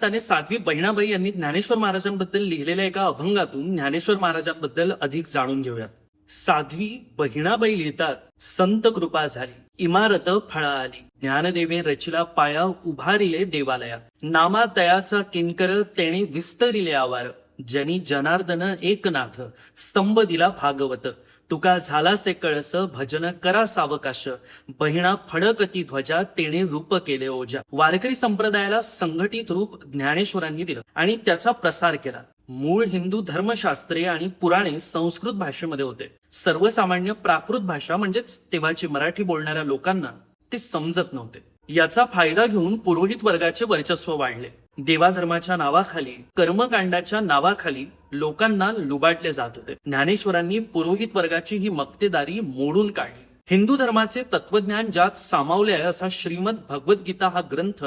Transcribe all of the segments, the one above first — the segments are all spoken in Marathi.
त्याने साध्वी बहिणाबाई यांनी ज्ञानेश्वर महाराजांबद्दल लिहिलेल्या एका अभंगातून ज्ञानेश्वर महाराजांबद्दल अधिक जाणून घेऊयात. साध्वी बहिणाबाई लिहितात संत कृपा झाली इमारत फळा आली ज्ञानदेवे रचिला पाया उभारिले देवालया नामा तयाचा किंकर तेणे विस्तरिले आवार जनी जनार्दन एकनाथ स्तंभ दिला भागवत तुका झालासे कळस भजन करा सावकाश. बहिणा फडकती ध्वजा तेने रूप केले ओजा वारकरी संप्रदायाला संघटित रूप ज्ञानेश्वरांनी दिलं आणि त्याचा प्रसार केला. मूळ हिंदू धर्मशास्त्रे आणि पुराणे संस्कृत भाषेमध्ये होते. सर्वसामान्य प्राकृत भाषा म्हणजेच तेव्हाची मराठी बोलणाऱ्या लोकांना ते समजत नव्हते. याचा फायदा घेऊन पुरोहित वर्गाचे वर्चस्व वाढले. देवाधर्माच्या नावाखाली कर्मकांडाच्या नावाखाली लोकांना लुबाडले जात होते. ज्ञानेश्वरांनी पुरोहित वर्गाची ही मक्तेदारी मोडून काढली. हिंदू धर्माचे तत्वज्ञान ज्यात सामावले आहे असा श्रीमद भगवद्गीता हा ग्रंथ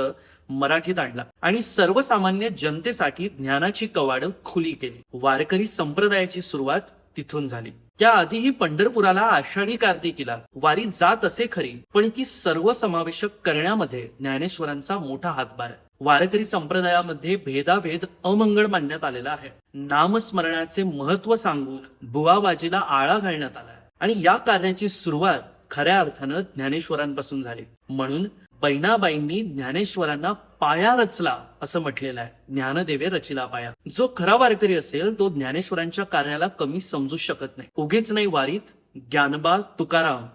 मराठीत आणला आणि सर्वसामान्य जनतेसाठी ज्ञानाची कवाड खुली केली. वारकरी संप्रदायाची सुरुवात तिथून झाली. त्याआधीही पंढरपुराला आषाढी कार्तिकीला वारी जात असे खरी पण ती सर्वसमावेशक करण्यामध्ये ज्ञानेश्वरांचा मोठा हातभार आहे. वारकरी संप्रदायामध्ये भेदाभेद अमंगळ मानण्यात आलेला आहे. नामस्मरणाचे महत्त्व सांगून बुवाबाजीला आळा घालण्यात आला आणि या कार्याची सुरुवात खऱ्या अर्थानं ज्ञानेश्वरांपासून झाली. म्हणून बहिणाबाईंनी ज्ञानेश्वरांना पाया रचला असं म्हटलेलं आहे. ज्ञानदेवे रचिला पाया. जो खरा वारकरी असेल तो ज्ञानेश्वरांच्या कार्याला कमी समजू शकत नाही. उगीच नाही वारीत ज्ञानबा तुकाराम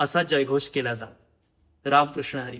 असा जयघोष केला जात. रामकृष्ण हरी.